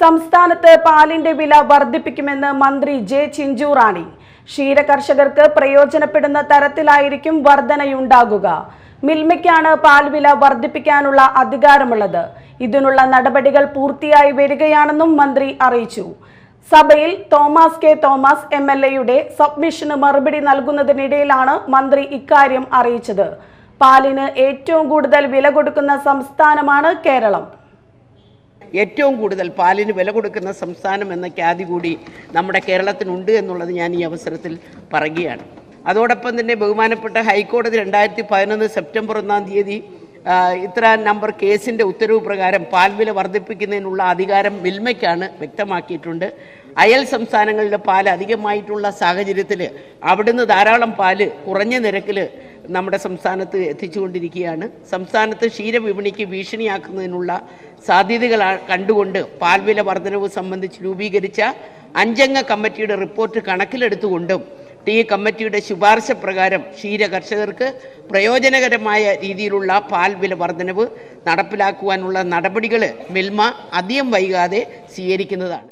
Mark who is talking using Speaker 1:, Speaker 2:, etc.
Speaker 1: സംസ്ഥാനത്ത് പാലിന്റെ വില വർദ്ധിപ്പിക്കുമെന്ന് മന്ത്രി ജെ ചിഞ്ചുറാണി. ക്ഷീര കർഷകർക്ക് പ്രയോജനപ്പെടുന്ന തരത്തിലായിരിക്കും വർധനയുണ്ടാകുക. മിൽമയ്ക്കാണ് പാൽ വില വർദ്ധിപ്പിക്കാനുള്ള അധികാരമുള്ളത്. ഇതിനുള്ള നടപടികൾ പൂർത്തിയായി വരികയാണെന്നും മന്ത്രി അറിയിച്ചു. സഭയിൽ Thomas K Thomas M L എയുടെ സബ്മിഷന് മറുപടി നൽകുന്നതിനിടയിലാണ് മന്ത്രി ഇക്കാര്യം അറിയിച്ചത്. പാലിന് ഏറ്റവും കൂടുതൽ വില കൊടുക്കുന്ന സംസ്ഥാനമാണ് കേരളം.
Speaker 2: ഏറ്റവും കൂടുതൽ പാലിന് വില കൊടുക്കുന്ന സംസ്ഥാനം എന്ന ഖ്യാതി കൂടി നമ്മുടെ കേരളത്തിനുണ്ട് എന്നുള്ളത് ഞാൻ ഈ അവസരത്തിൽ പറയുകയാണ്. അതോടൊപ്പം തന്നെ ബഹുമാനപ്പെട്ട ഹൈക്കോടതി രണ്ടായിരത്തി പതിനൊന്ന് സെപ്റ്റംബർ ഒന്നാം തീയതി ഇത്ര നമ്പർ കേസിന്റെ ഉത്തരവ് പ്രകാരം പാൽ വില വർദ്ധിപ്പിക്കുന്നതിനുള്ള അധികാരം മിൽമയ്ക്കാണ് വ്യക്തമാക്കിയിട്ടുണ്ട്. അയൽ സംസ്ഥാനങ്ങളിലെ പാൽ അധികമായിട്ടുള്ള സാഹചര്യത്തിൽ അവിടുന്ന് ധാരാളം പാൽ കുറഞ്ഞ നിരക്കിൽ നമ്മുടെ സംസ്ഥാനത്ത് എത്തിച്ചുകൊണ്ടിരിക്കുകയാണ്. സംസ്ഥാനത്ത് ക്ഷീരവിപണിക്ക് ഭീഷണിയാക്കുന്നതിനുള്ള സാധ്യതകൾ കണ്ടുകൊണ്ട് പാൽവില വർധനവ് സംബന്ധിച്ച് രൂപീകരിച്ച അഞ്ചംഗ കമ്മിറ്റിയുടെ റിപ്പോർട്ട് കണക്കിലെടുത്തുകൊണ്ടും ടി കമ്മിറ്റിയുടെ ശുപാർശ പ്രകാരം ക്ഷീര കർഷകർക്ക് പ്രയോജനകരമായ രീതിയിലുള്ള പാൽ വില വർധനവ് നടപ്പിലാക്കുവാനുള്ള നടപടികൾ മിൽമ അധികം വൈകാതെ സ്വീകരിക്കുന്നതാണ്.